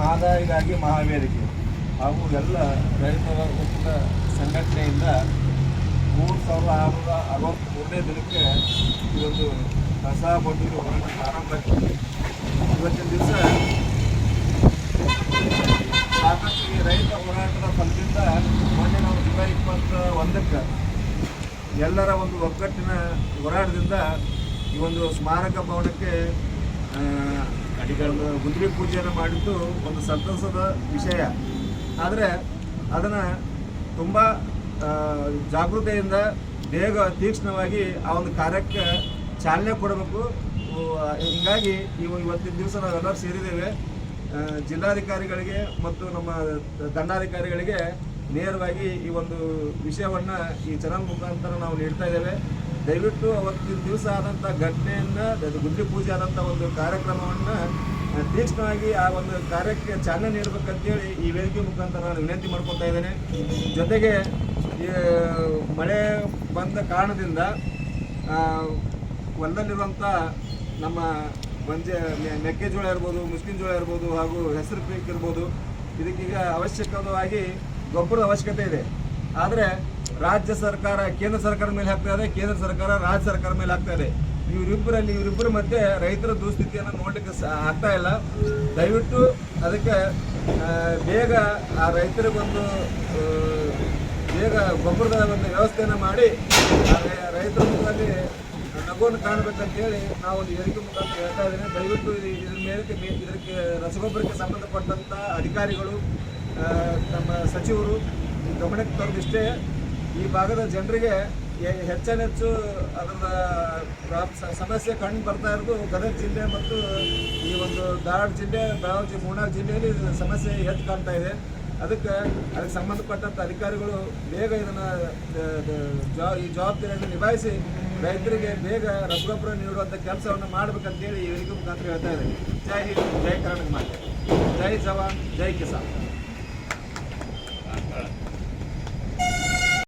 ಮಹದಾಯಿಗಾಗಿ ಮಹಾವೇದಿಕೆ. ಹಾಗೂ ಎಲ್ಲ ರೈತರ ಒಕ್ಕೂಟ ಸಂಘಟನೆಯಿಂದ ಮೂರು ಸಾವಿರದ ಆರುನೂರ ಅರವತ್ತ್ಮೂರನೇ ದಿನಕ್ಕೆ ಇವತ್ತು ಕಸ ಬಂಡೂರಿ ಹೋರಾಟ ಪ್ರಾರಂಭ ಆಗಿದೆ ಇವತ್ತಿನ ದಿವಸ ಸಾಕಷ್ಟು ಈ ರೈತ ಹೋರಾಟದ ಫಲದಿಂದ ಮೊನ್ನೆ ನಾವು ಜುಲೈ ಇಪ್ಪತ್ತ ಒಂದಕ್ಕೆ ಎಲ್ಲರ ಒಂದು ಒಗ್ಗಟ್ಟಿನ ಹೋರಾಟದಿಂದ ಈ ಒಂದು ಸ್ಮಾರಕ ಭವನಕ್ಕೆ ಒಂದು ಗುದ್ರಿ ಪೂಜೆಯನ್ನು ಮಾಡಿದ್ದು ಒಂದು ಸಂತಸದ ವಿಷಯ. ಆದರೆ ಅದನ್ನು ತುಂಬ ಜಾಗೃತೆಯಿಂದ ಬೇಗ ತೀಕ್ಷ್ಣವಾಗಿ ಆ ಒಂದು ಕಾರ್ಯಕ್ಕೆ ಚಾಲನೆ ಕೊಡಬೇಕು. ಹೀಗಾಗಿ ಇವ ಇವತ್ತಿನ ದಿವಸ ನಾವೆಲ್ಲರೂ ಸೇರಿದ್ದೇವೆ. ಜಿಲ್ಲಾಧಿಕಾರಿಗಳಿಗೆ ಮತ್ತು ನಮ್ಮ ದಂಡಾಧಿಕಾರಿಗಳಿಗೆ ನೇರವಾಗಿ ಈ ಒಂದು ವಿಷಯವನ್ನು ಈ ಚಾನಲ್ ಮುಖಾಂತರ ನಾವು ನೀಡ್ತಾ ಇದ್ದೇವೆ. ದಯವಿಟ್ಟು ಅವತ್ತಿನ ದಿವಸ ಆದಂಥ ಘಟನೆಯನ್ನು, ಅದು ಗುಂಡಿ ಪೂಜೆ ಆದಂಥ ಒಂದು ಕಾರ್ಯಕ್ರಮವನ್ನು ತೀಕ್ಷ್ಣವಾಗಿ ಆ ಒಂದು ಕಾರ್ಯಕ್ಕೆ ಚಾಲನೆ ನೀಡಬೇಕಂತೇಳಿ ಈ ವೇದಿಕೆ ಮುಖಾಂತರ ನಾನು ವಿನಂತಿ ಮಾಡ್ಕೊತಾ ಇದ್ದೇನೆ. ಜೊತೆಗೆ, ಈ, ಮಳೆ ಬಂದ ಕಾರಣದಿಂದ ಹೊಲದಲ್ಲಿರುವಂಥ ನಮ್ಮ ಬಂಜೆ ಮೆಕ್ಕೆಜೋಳ ಇರ್ಬೋದು ಮುಸ್ಲಿಂ ಜೋಳ ಇರ್ಬೋದು ಹಾಗೂ ಹೆಸರು ಪೀಕ್ ಇರ್ಬೋದು, ಇದಕ್ಕೀಗ ಅವಶ್ಯಕವಾಗಿ ಗೊಬ್ಬರದ ಅವಶ್ಯಕತೆ ಇದೆ. ಆದರೆ ರಾಜ್ಯ ಸರ್ಕಾರ, ಕೇಂದ್ರ ಸರ್ಕಾರ ಮೇಲೆ ಹಾಕ್ತಾ ಇದೆ, ಕೇಂದ್ರ ಸರ್ಕಾರ ರಾಜ್ಯ ಸರ್ಕಾರ ಮೇಲೆ ಹಾಕ್ತಾ ಇದೆ. ಇವರಿಬ್ಬರಲ್ಲಿ ಇವರಿಬ್ಬರ ಮಧ್ಯೆ ರೈತರ ದುಸ್ಥಿತಿಯನ್ನು ನೋಡಲಿಕ್ಕೆ ಆಗ್ತಾ ಇಲ್ಲ. ದಯವಿಟ್ಟು ಅದಕ್ಕೆ ಬೇಗ ಆ ರೈತರಿಗೊಂದು ಬೇಗ ಗೊಬ್ಬರದ ಒಂದು ವ್ಯವಸ್ಥೆಯನ್ನು ಮಾಡಿ ರೈತರ ಮುಖದಲ್ಲಿ ನಗುವನ್ನು ಕಾಣಬೇಕಂತೇಳಿ ನಾವು ಒಂದು ಹೇಳಿಕೆ ಮುಖಾಂತರ ಹೇಳ್ತಾ ಇದ್ದೇನೆ. ದಯವಿಟ್ಟು ಇದು- ಇದ್ರ ಮೇಲೆ ಮೇ- ಇದಕ್ಕೆ ರಸಗೊಬ್ಬರಕ್ಕೆ ಸಂಬಂಧಪಟ್ಟಂಥ ಅಧಿಕಾರಿಗಳು ನಮ್ಮ ಸಚಿವರು ಈ ಗಮನಕ್ಕೆ ತರೋದಿಷ್ಟೇ ಈ ಭಾಗದ ಜನರಿಗೆ ಹೆಚ್ಚೆಚ್ಚು ಅದರ ಸಮಸ್ಯೆ ಕಂಡು ಬರ್ತಾ ಇರೋದು ಗದಗ ಜಿಲ್ಲೆ ಮತ್ತು ಈ ಒಂದು ಧಾರವಾಡ ಜಿಲ್ಲೆ, ಬೆಳಗಾವಿ ಮೂರ್ನಾಲ್ಕು ಜಿಲ್ಲೆಯಲ್ಲಿ ಸಮಸ್ಯೆ ಹೆಚ್ಚು ಕಾಣ್ತಾ ಇದೆ. ಅದಕ್ಕೆ ಅದಕ್ಕೆ ಸಂಬಂಧಪಟ್ಟಂಥ ಅಧಿಕಾರಿಗಳು ಬೇಗ ಇದನ್ನು ಜಾ ಈ ಜವಾಬ್ದಾರಿಯನ್ನು ನಿಭಾಯಿಸಿ ರೈತರಿಗೆ ಬೇಗ ರಸಗೊಬ್ಬರ ನೀಡುವಂಥ ಕೆಲಸವನ್ನು ಮಾಡಬೇಕಂತೇಳಿ ಇವರಿಗೂ ಮುಖಾಂತರ ಹೇಳ್ತಾ ಇದ್ದೀನಿ. ಜೈ ಹಿಂದ್, ಜೈ ಕರ್ನಾಟಕ ಮಾತೆ. ಜೈ ಜವಾನ್, ಜೈ ಕಿಸಾನ್.